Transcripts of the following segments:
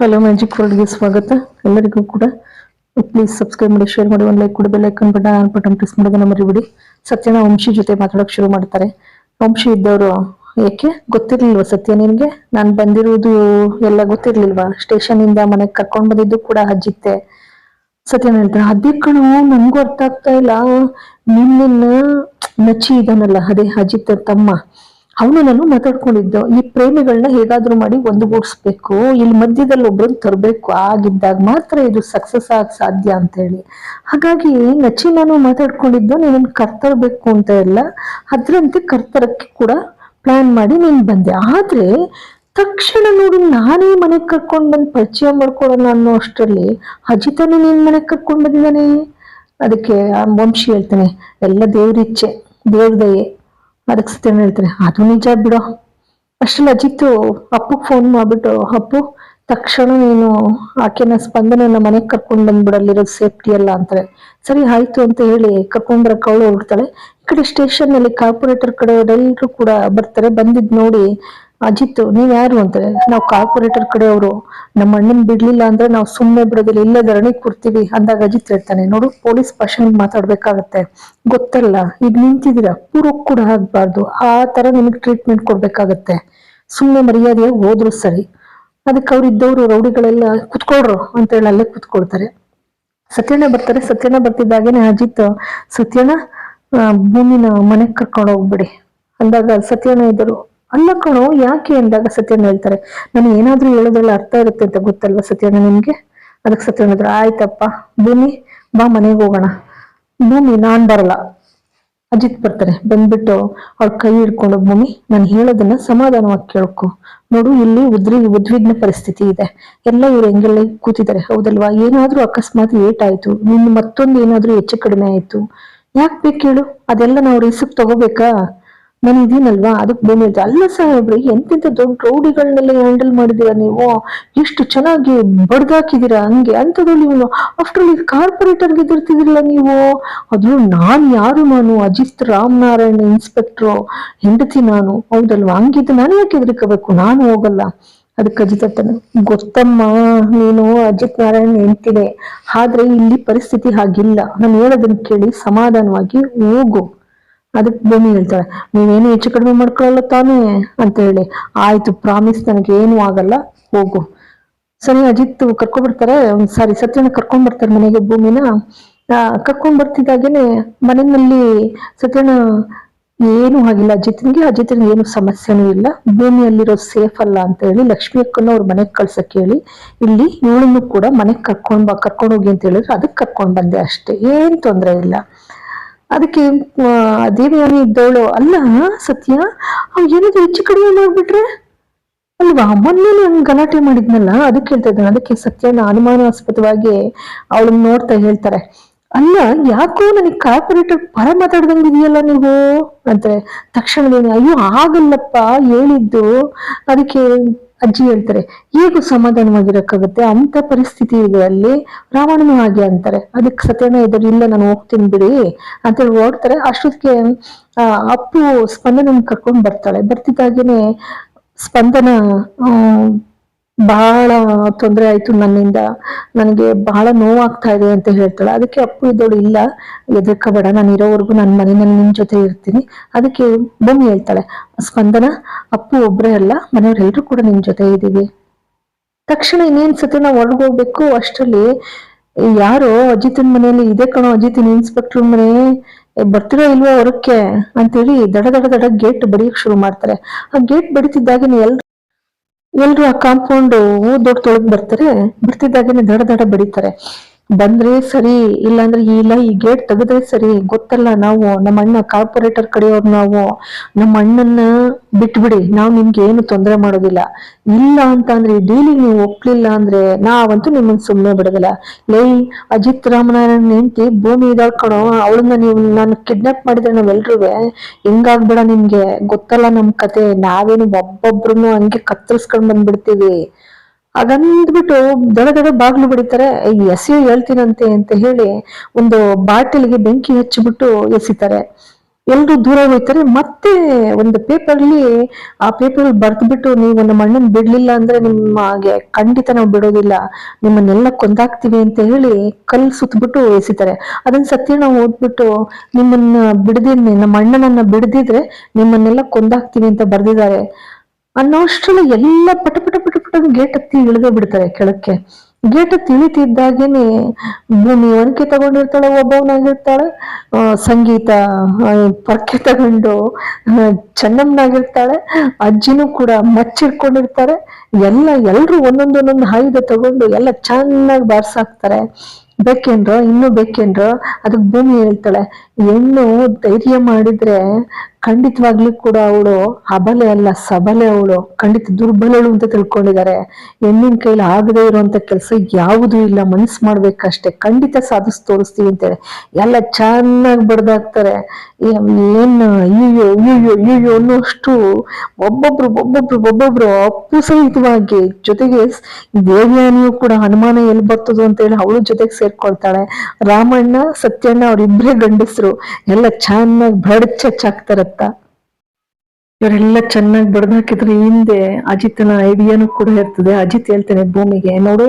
Hello magic ವರ್ಲ್ಡ್ಗೆ ಸ್ವಾಗತ. ಎಲ್ಲರಿಗೂ ಕೂಡ ಪ್ಲೀಸ್ ಸಬ್ಸ್ಕ್ರೈಬ್ ಮಾಡಿ ಶೇರ್ ಮಾಡಿ, ಒಂದು ಲೈಕ್ ಕೊಡಿ bell icon button on button press ಮಾಡೋದನ್ನ ಮರಿಬಿಡಿ. ಸತ್ಯನ ವಂಶಿ ಜೊತೆ ಮಾತಾಡೋಕೆ ಶುರು ಮಾಡ್ತಾರೆ. ವಂಶಿ ಇದ್ದವರು ಯಾಕೆ? ಗೊತ್ತಿರ್ಲಿಲ್ವ ಸತ್ಯ ನಿನ್ಗೆ? ನಾನು ಬಂದಿರುವುದು ಎಲ್ಲ ಗೊತ್ತಿರ್ಲಿಲ್ವಾ? ಸ್ಟೇಷನ್ ಇಂದ ಮನೆಗೆ ಕರ್ಕೊಂಡು ಬಂದಿದ್ದು ಕೂಡ ಅಜ್ಜಿತ್ತೆ ಸತ್ಯನ ಹೇಳ್ತಾರೆ, ಅದೇ ಕಣು ನಂಗೂ ಅರ್ಥ ಆಗ್ತಾ ಇಲ್ಲ. ನಿನ್ನ ನಚಿ ಇದಾನಲ್ಲ ಅದೇ ಅಜಿತ್ ತಮ್ಮ. ಅವನು ನಾನು ಮಾತಾಡ್ಕೊಂಡಿದ್ದ, ಈ ಪ್ರೇಮಿಗಳನ್ನ ಹೇಗಾದ್ರೂ ಮಾಡಿ ಒಂದುಗೂಡಿಸ್ಬೇಕು. ಇಲ್ಲಿ ಮಧ್ಯದಲ್ಲಿ ಒಬ್ರನ್ನ ತರಬೇಕು. ಆಗಿದ್ದಾಗ ಮಾತ್ರ ಇದು ಸಕ್ಸಸ್ ಆಗ ಸಾಧ್ಯ ಅಂತ ಹೇಳಿ ಹಾಗಾಗಿ ನಚ್ಚಿ ನಾನು ಮಾತಾಡ್ಕೊಂಡಿದ್ದು ನೀನನ್ನ ಕರ್ತರಬೇಕು ಅಂತ ಎಲ್ಲ. ಅದ್ರಂತೆ ಕರ್ತರಕ್ಕೆ ಕೂಡ ಪ್ಲಾನ್ ಮಾಡಿ ನೀನ್ ಬಂದೆ. ಆದ್ರೆ ತಕ್ಷಣ ನೋಡಿ, ನಾನೇ ಮನೆಗೆ ಕರ್ಕೊಂಡು ಬಂದು ಪರಿಚಯ ಮಾಡ್ಕೊಳ್ಳೋಣ ಅನ್ನೋ ಅಷ್ಟರಲ್ಲಿ ಅಜಿತನು ನೀನ್ ಮನೆಗೆ ಕರ್ಕೊಂಡ್ ಬಂದಿದ್ದಾನೆ. ಅದಕ್ಕೆ ವಂಶಿ ಹೇಳ್ತಾನೆ, ಎಲ್ಲ ದೇವ್ರಿಚ್ಛೆ, ದೇವ್ರ ದಯೆ. ಅದಕ್ಕೆ ಸತ್ಯನ ಹೇಳ್ತಾರೆ ಅದು ನಿಜ ಬಿಡೋ. ಅಷ್ಟರಲ್ಲಿ ಅಜಿತ್ ಅಪ್ಪಗೆ ಫೋನ್ ಮಾಡ್ಬಿಟ್ಟು, ಅಪ್ಪು, ತಕ್ಷಣ ನೀನು ಆಕೆನ ಸ್ಪಂದನ ಮನೆಗೆ ಕರ್ಕೊಂಡ್ ಬಂದ್ಬಿಡಲ್ಲಿರೋ ಸೇಫ್ಟಿ ಅಲ್ಲ ಅಂತಾರೆ. ಸರಿ, ಆಯ್ತು ಅಂತ ಹೇಳಿ ಕರ್ಕೊಂಡ್ ಬರಕ್ ಅವಳು ಹೊರಡ್ತಾಳೆ ಈ ಕಡೆ ಸ್ಟೇಷನ್ನಲ್ಲಿ ಕಾರ್ಪೊರೇಟರ್ ಕಡೆ ಎಲ್ಲರೂ ಕೂಡ ಬರ್ತಾರೆ. ಬಂದಿದ್ ನೋಡಿ ಅಜಿತ್ ನೀವ್ ಯಾರು ಅಂತಾರೆ ನಾವು ಕಾರ್ಪೊರೇಟರ್ ಕಡೆಯವರು ನಮ್ಮ ಅಣ್ಣನ್ ಬಿಡ್ಲಿಲ್ಲ ಅಂದ್ರೆ ನಾವು ಸುಮ್ಮನೆ ಬಿಡೋದಿಲ್ಲ, ಇಲ್ಲೇ ಧರಣಿ ಕೊಡ್ತೀವಿ ಅಂದಾಗ ಅಜಿತ್ ಹೇಳ್ತಾನೆ, ನೋಡು, ಪೊಲೀಸ್ ಭಾಷೆಯಲ್ಲಿ ಮಾತಾಡ್ಬೇಕಾಗತ್ತೆ. ಗೊತ್ತಲ್ಲ, ಈಗ ನಿಂತಿದ್ದೀರಾ? ಪೂರಕ್ ಕೂಡ ಆಗ್ಬಾರ್ದು ಆ ತರ ನಿಮಗೆ ಟ್ರೀಟ್ಮೆಂಟ್ ಕೊಡ್ಬೇಕಾಗತ್ತೆ. ಸುಮ್ಮನೆ ಮರ್ಯಾದೆಯಾಗಿ ಹೋದ್ರು ಸರಿ. ಅದಕ್ಕೆ ಅವ್ರು ಇದ್ದವರು, ರೌಡಿಗಳೆಲ್ಲ ಕುತ್ಕೊಳ್ರು ಅಂತ ಹೇಳಿ ಅಲ್ಲೇ ಕುತ್ಕೊಳ್ತಾರೆ. ಸತ್ಯಣ್ಣ ಬರ್ತಾರೆ, ಸತ್ಯಣ್ಣ ಬರ್ತಿದ್ದಾಗೇನೆ ಅಜಿತ್, ಸತ್ಯಣ್ಣ ಭೂಮಿನ ಮನೆಗ್ ಕರ್ಕೊಂಡು ಹೋಗ್ಬಿಡಿ. ಅಂದಾಗ ಸತ್ಯಣ್ಣ ಇದ್ದರು ಅಲ್ಲ ಯಾಕೆ ಅಂದಾಗ ಸತ್ಯಣ್ಣ ಹೇಳ್ತಾರೆ? ನಾನು ಏನಾದ್ರೂ ಹೇಳೋದ್ರಲ್ಲಿ ಅರ್ಥ ಇರುತ್ತೆ ಅಂತ ಗೊತ್ತಲ್ವಾ ಸತ್ಯಣ್ಣ ನಿಮ್ಗೆ? ಅದಕ್ಕೆ ಸತ್ಯಣ್ಣ ಹೇಳಿದ್ರು, ಆಯ್ತಪ್ಪ, ಭೂಮಿ, ಬಾ ಮನೆಗೆ ಹೋಗೋಣ. ಭೂಮಿ, ನಾನ್ ಬರಲ್ಲ. ಅಜಿತ್ ಬರ್ತಾರೆ, ಬಂದ್ಬಿಟ್ಟು ಅವ್ರ ಕೈ ಹಿಡ್ಕೊಂಡು, ಭೂಮಿ, ನಾನು ಹೇಳೋದನ್ನ ಸಮಾಧಾನವಾಗಿ ಕೇಳ್ಕೊ. ನೋಡು, ಇಲ್ಲಿ ಉದ್ರಿ, ಉದ್ವಿಗ್ನ ಪರಿಸ್ಥಿತಿ ಇದೆ. ಎಲ್ಲ ಇವ್ರು ಹೆಂಗೆಲ್ಲ ಕೂತಿದ್ದಾರೆ. ಹೌದಲ್ವಾ? ಏನಾದ್ರೂ ಅಕಸ್ಮಾತ್ ಏಟ್ ಆಯ್ತು ನಿನ್ನ ಮತ್ತೊಂದು ಏನಾದ್ರೂ ಹೆಚ್ಚು ಕಡಿಮೆ ಆಯ್ತು. ಯಾಕೆ ಬೇಕು ಹೇಳು? ಅದೆಲ್ಲ ನಾವು ರಿಸ್ಕ್ ತಗೋಬೇಕಾ? ನಾನು ಇದೀನಲ್ವಾ? ಅದಕ್ಕೆ ಹೇಳ್ತಾ ಅಲ್ಲ ಸಾಹೇಬ್ರಿ ಎಂತೆಂತ ದೊಡ್ಡ ರೌಡಿಗಳನ್ನೆಲ್ಲ ಹ್ಯಾಂಡಲ್ ಮಾಡಿದೀರಾ ನೀವು? ಎಷ್ಟು ಚೆನ್ನಾಗಿ ಬಡ್ದಾಕಿದೀರಾ ಹಂಗೆ? ಅಂತದ್ರಲ್ಲಿ ಇವನು ಆಫ್ಟರ್ ಕಾರ್ಪೊರೇಟರ್ ಗೆದ್ದಿರ್ತಿದಿರಲ್ಲ ನೀವು? ಅದ್ರೂ ನಾನು ಯಾರು ನಾನು? ಅಜಿತ್ ರಾಮನಾರಾಯಣ ಇನ್ಸ್ಪೆಕ್ಟ್ರು, ಹೆಂಡತಿ ನಾನು. ಹೌದಲ್ವಾ? ಹಂಗಿದ್ದು ನಾನು ಯಾಕೆ ಹೆದರ್ಕೋಬೇಕು? ನಾನು ಹೋಗಲ್ಲ. ಅದಕ್ಕೆ ಅಜಿತ್ ಅಂತಾನೆ, ಗೊತ್ತಮ್ಮ, ನೀನು ಅಜಿತ್ ನಾರಾಯಣ್ ಹೆಂಡ್ತಿದೆ ಆದ್ರೆ ಇಲ್ಲಿ ಪರಿಸ್ಥಿತಿ ಹಾಗಿಲ್ಲ. ನಾನು ಹೇಳೋದನ್ನ ಕೇಳಿ ಸಮಾಧಾನವಾಗಿ ಹೋಗು. ಅದಕ್ಕೆ ಭೂಮಿ ಹೇಳ್ತಾಳೆ, ನೀವೇನು ಹೆಚ್ಚು ಕಡಿಮೆ ಮಾಡ್ಕೊಳ್ಳಲ್ಲ ತಾನೇ? ಅಂತ ಹೇಳಿ. ಆಯ್ತು ಪ್ರಾಮಿಸ್ ನನಗೆ ಏನು ಆಗಲ್ಲ, ಹೋಗು. ಸರಿ, ಅಜಿತ್ ಕರ್ಕೊಂಡ್ಬರ್ತಾರೆ ಸಾರಿ ಸತ್ಯನ ಕರ್ಕೊಂಡ್ಬರ್ತಾರೆ ಮನೆಗೆ ಭೂಮಿನ. ಕರ್ಕೊಂಡ್ ಬರ್ತಿದ್ದಾಗೇನೆ ಮನೆಯಲ್ಲಿ ಸತ್ಯನ ಏನು ಆಗಿಲ್ಲ. ಅಜಿತ್ನಿಗೆ ಅಜಿತ್ನಿಗೆ ಏನು ಸಮಸ್ಯೆನೂ ಇಲ್ಲ. ಭೂಮಿಯಲ್ಲಿರೋ ಸೇಫ್ ಅಲ್ಲ ಅಂತ ಹೇಳಿ ಲಕ್ಷ್ಮಿ ಅಕ್ಕನ ಅವ್ರ ಮನೆಗೆ ಕಳ್ಸಕ್ ಹೇಳಿ, ಇಲ್ಲಿ ಇವಳನ್ನು ಕೂಡ ಮನೆಗೆ ಕರ್ಕೊಂಡ್ ಬಾ ಕರ್ಕೊಂಡೋಗಿ ಅಂತ ಹೇಳಿದ್ರೆ ಅದಕ್ಕೆ ಕರ್ಕೊಂಡ್ ಬಂದೆ ಅಷ್ಟೇ. ಏನ್ ತೊಂದ್ರೆ ಇಲ್ಲ. ಅದಕ್ಕೆ ದೇವಯಾನಿ ಇದ್ದವಳು, ಅಲ್ಲ, ಸತ್ಯ? ಅವ್ ಏನಾದ್ರು ಹೆಚ್ಚು ಕಡಿಮೆ ಮಾಡ್ಬಿಟ್ರೆ? ಅಲ್ವಾ? ಮೊನ್ನೆ ನಂಗೆ ಗಲಾಟೆ ಮಾಡಿದ್ನಲ್ಲ, ಅದಕ್ಕೆ ಹೇಳ್ತಾ ಇದ್ದಾನೆ. ಅದಕ್ಕೆ ಸತ್ಯನ ಅನುಮಾನಾಸ್ಪದವಾಗಿ ಅವಳನ್ನ ನೋಡ್ತಾ ಹೇಳ್ತಾರೆ. ಅಲ್ಲ, ಯಾಕೋ ನನಗೆ ಕಾರ್ಪೊರೇಟರ್ ಪರ ಮಾತಾಡ್ದಂಗೆ ಇದೆಯಲ್ಲ ನೀವು? ಅಂತಾರೆ. ತಕ್ಷಣದೇನೆ ಅಯ್ಯೋ, ಆಗಲ್ಲಪ್ಪ, ಹೇಳಿದ್ದು. ಅದಕ್ಕೆ ಅಜ್ಜಿ ಹೇಳ್ತಾರೆ, ಹೇಗೂ ಸಮಾಧಾನವಾಗಿರಕ್ಕಾಗುತ್ತೆ? ಅಂತ ಪರಿಸ್ಥಿತಿಗಳಲ್ಲಿ ರಾವಣನು ಹಾಗೆ ಅಂತಾರೆ. ಅದಕ್ಕೆ ಸತ್ಯನ ಎದುರು, ಇಲ್ಲ, ನಾನು ಹೋಗ್ತೀನಿ ಬಿಡಿ ಅಂತೇಳಿ ಓಡ್ತಾರೆ. ಅಷ್ಟೊತ್ತಿಗೆ ಅಪ್ಪು ಸ್ಪಂದನ ಕರ್ಕೊಂಡು ಬರ್ತಾಳೆ. ಬರ್ತಿದ್ದಾಗೇನೆ ಸ್ಪಂದನ ಬಹಳ ತೊಂದರೆ ಆಯ್ತು ನನ್ನಿಂದ. ನನಗೆ ಬಹಳ ನೋವಾಗ್ತಾ ಇದೆ ಅಂತ ಹೇಳ್ತಾಳೆ. ಅದಕ್ಕೆ ಅಪ್ಪು ಇದ್ದವಳು ಇಲ್ಲ ಎದರ್ಕೋಬೇಡ ನಾನು ಇರೋವರೆಗೂ ನನ್ನ ಮನೆಯಲ್ಲಿ ನಿಮ್ಮ ಜೊತೆ ಇರ್ತೀನಿ. ಅದಕ್ಕೆ ಬೊಮ್ಮಿ ಹೇಳ್ತಾಳೆ, ಸ್ಪಂದನ, ಅಪ್ಪು ಒಬ್ಬರೇ ಅಲ್ಲ ಮನೆಯವರೆಲ್ಲರೂ ಕೂಡ ನಿಮ್ಮ ಜೊತೆ ಇದ್ದೀವಿ. ತಕ್ಷಣ ಇನ್ನೇನ್ ಸತಿ ನಾವು ಹೋಗ್ಬೇಕು? ಅಷ್ಟರಲ್ಲಿ ಯಾರೋ ಅಜಿತನ್ ಮನೆಯಲ್ಲಿ ಇದೆ ಕಣೋ, ಅಜಿತನ್ ಇನ್ಸ್ಪೆಕ್ಟರ್ ಮನೆ. ಬರ್ತಿರೋ ಇಲ್ವೋ ಹೊರಕ್ಕೆ? ಅಂತೇಳಿ ದಡ ದಡ ದಡ ಗೇಟ್ ಬಡಿಯಕ್ ಶುರು ಮಾಡ್ತಾರೆ. ಆ ಗೇಟ್ ಬಡಿತಿದ್ದಾಗೇನೆ ಎಲ್ರು ಎಲ್ರು ಆ ಕಾಂಪೌಂಡ್ ದೊಡ್ಡ ಬರ್ತಾರೆ. ಬರ್ತಿದ್ದಾಗೇನೆ ದಡ ದಡ ಬಡಿತಾರೆ. ಬಂದ್ರೆ ಸರಿ, ಇಲ್ಲಾಂದ್ರೆ ಇಲ್ಲ, ಈ ಗೇಟ್ ತೆಗೆದ್ರೆ ಸರಿ, ಗೊತ್ತಲ್ಲ ನಾವು ನಮ್ಮ ಅಣ್ಣ ಕಾರ್ಪೊರೇಟರ್ ಕಡೆಯವ್ರು ನಾವು, ನಮ್ಮ ಅಣ್ಣನ್ನ ಬಿಟ್ಬಿಡಿ, ನಾವು ನಿಮ್ಗೆ ಏನು ತೊಂದರೆ ಮಾಡೋದಿಲ್ಲ. ಇಲ್ಲ ಅಂತ ಅಂದ್ರೆ ಈ ಡೀಲಿಗೆ ನೀವು ಒಪ್ಲಿಲ್ಲ ಅಂದ್ರೆ ನಾವಂತೂ ನಿಮ್ಮನ್ನ ಸುಮ್ಮನೆ ಬಿಡೋದಿಲ್ಲ. ಲೈ, ಅಜಿತ್ ರಾಮನಾರಾಯಣ ಹೆಂಡತಿ ಭೂಮಿ ಇದಾಳ್ ಕಣೋ, ಅವಳನ್ನ ನೀವು ನಾನು ಕಿಡ್ನಾಪ್ ಮಾಡಿದ್ರೆ ನಾವೆಲ್ರೂ ಹೆಂಗಾಗ್ಬೇಡ ನಿಮ್ಗೆ? ಗೊತ್ತಲ್ಲ ನಮ್ ಕತೆ, ನಾವೇನು ಒಬ್ಬೊಬ್ರು ಹಂಗೆ ಕತ್ತರಿಸ್ಕೊಂಡ್ ಬಂದ್ಬಿಡ್ತೀವಿ. ಹಾಗಂದ್ಬಿಟ್ಟು ದಡ ದಡ ಬಾಗ್ಲು ಬಡಿತಾರೆ. ಎಸೆಯೋ ಹೇಳ್ತೀನಂತೆ ಅಂತ ಹೇಳಿ ಒಂದು ಬಾಟಲ್ಗೆ ಬೆಂಕಿ ಹಚ್ಚಿಬಿಟ್ಟು ಎಸಿತಾರೆ. ಎಲ್ರು ದೂರ ಹೋಗ್ತಾರೆ. ಮತ್ತೆ ಒಂದು ಪೇಪರ್ಲಿ ಆ ಪೇಪರ್ ಬರ್ದ್ಬಿಟ್ಟು ನೀವು ನಮ್ಮ ಅಣ್ಣನ್ ಬಿಡ್ಲಿಲ್ಲ ಅಂದ್ರೆ ನಿಮ್ಮಗೆ ಖಂಡಿತ ನಾವು ಬಿಡೋದಿಲ್ಲ. ನಿಮ್ಮನ್ನೆಲ್ಲ ಕೊಂದಾಕ್ತಿವಿ ಅಂತ ಹೇಳಿ ಕಲ್ ಸುತ್ತಬಿಟ್ಟು ಎಸಿತಾರೆ. ಅದನ್ನ ಸತ್ಯ, ನಾವು ಓದ್ಬಿಟ್ಟು ನಿಮ್ಮನ್ನ ಬಿಡದಿದ್ನೆ, ನಮ್ಮ ಅಣ್ಣನನ್ನ ಬಿಡದಿದ್ರೆ ನಿಮ್ಮನ್ನೆಲ್ಲ ಕೊಂದಾಕ್ತಿವಿ ಅಂತ ಬರ್ದಿದ್ದಾರೆ. ಅನ್ನೋಷ್ಟ್ರಲ್ಲಿ ಎಲ್ಲ ಪಟ ಪಟ ಪಟ ಪಟ ಗೇಟ್ ಹತ್ತಿ ಇಳಿದೇ ಬಿಡ್ತಾರೆ ಕೆಳಕ್ಕೆ. ಗೇಟ್ ಹತ್ತಿ ಇಳಿತಿದ್ದಾಗೇನೆ ಭೂಮಿ ಒನಕೆ ತಗೊಂಡಿರ್ತಾಳೆ, ಒಬ್ಬವನಾಗಿರ್ತಾಳೆ ಸಂಗೀತ ಪರ್ಕೆ ತಗೊಂಡು ಚೆನ್ನಮ್ಮನಾಗಿರ್ತಾಳೆ, ಅಜ್ಜಿನೂ ಕೂಡ ಮಚ್ಚಿಡ್ಕೊಂಡಿರ್ತಾರೆ. ಎಲ್ಲ ಎಲ್ರು ಒಂದೊಂದು ಒಂದೊಂದು ಆಯುಧ ತಗೊಂಡು ಎಲ್ಲ ಚೆನ್ನಾಗಿ ಬಾರ್ಸಾಕ್ತಾರೆ ಬೇಕೇನ್ರ, ಇನ್ನೂ ಬೇಕೇನ್ರ, ಅದಕ್ಕೆ ಭೂಮಿ ಹೇಳ್ತಾಳೆ, ಹೆಣ್ಣು ಧೈರ್ಯ ಮಾಡಿದ್ರೆ ಖಂಡಿತವಾಗ್ಲೂ ಕೂಡ ಅವಳು ಅಬಲೆ ಅಲ್ಲ, ಸಬಲೆ ಅವಳು. ಖಂಡಿತ ದುರ್ಬಲಳು ಅಂತ ತಿಳ್ಕೊಂಡಿದ್ದಾರೆ. ಹೆಣ್ಣಿನ ಕೈಲಿ ಆಗದೆ ಇರುವಂತ ಕೆಲಸ ಯಾವುದೂ ಇಲ್ಲ. ಮನ್ಸ್ ಮಾಡ್ಬೇಕಷ್ಟೇ. ಖಂಡಿತ ಸಾಧಿಸಿ ತೋರಿಸ್ತೀವಿ ಅಂತೇಳಿ. ಎಲ್ಲ ಚೆನ್ನಾಗಿ ಬಡ್ದಾಕ್ತಾರೆ. ಏನು ಅಯ್ಯೋ ಅಯ್ಯೋ ಅಯ್ಯೋ ಅನ್ನೋಷ್ಟು ಒಬ್ಬೊಬ್ರು ಒಬ್ಬೊಬ್ರು ಒಬ್ಬೊಬ್ರು ಅಪ್ರಸಹಿತವಾಗಿ ಜೊತೆಗೆ ದೇವ್ಯಾನಿಯು ಕೂಡ ಹನುಮಾನ ಎಲ್ಲಿ ಬರ್ತದೋ ಅಂತ ಹೇಳಿ ಅವಳು ಜೊತೆಗೆ ಸೇರ್ಕೊಳ್ತಾಳೆ. ರಾಮಣ್ಣ, ಸತ್ಯಣ್ಣ ಅವ್ರಿಬ್ರೇ ಗಂಡಸರು. ಎಲ್ಲ ಚೆನ್ನಾಗಿ ಬಡ್ಚಚ್ಚಾಕ್ತಾರತ್ತ ಇವರೆಲ್ಲ ಚೆನ್ನಾಗಿ ಬಡ್ದಾಕಿದ್ರೆ ಹಿಂದೆ ಅಜಿತ್ನ ಐಡಿಯಾನು ಕೂಡ ಇರ್ತದೆ. ಅಜಿತ್ ಹೇಳ್ತೇನೆ ಭೂಮಿಗೆ, ನೋಡು,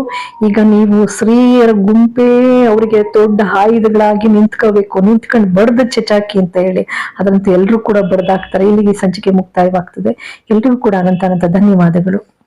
ಈಗ ನೀವು ಸ್ತ್ರೀಯರ ಗುಂಪೇ ಅವರಿಗೆ ದೊಡ್ಡ ಆಯುಧಗಳಾಗಿ ನಿಂತ್ಕೋಬೇಕು. ನಿಂತ್ಕೊಂಡು ಬಡ್ದು ಚಚಾಕಿ ಅಂತ ಹೇಳಿ. ಅದರಂತೆ ಎಲ್ಲರೂ ಕೂಡ ಬಡ್ದಾಕ್ತಾರೆ ಇಲ್ಲಿಗೆ ಸಂಚಿಕೆ ಮುಕ್ತಾಯವಾಗ್ತದೆ. ಎಲ್ರಿಗೂ ಕೂಡ ಅನಂತ ಅನಂತ ಧನ್ಯವಾದಗಳು.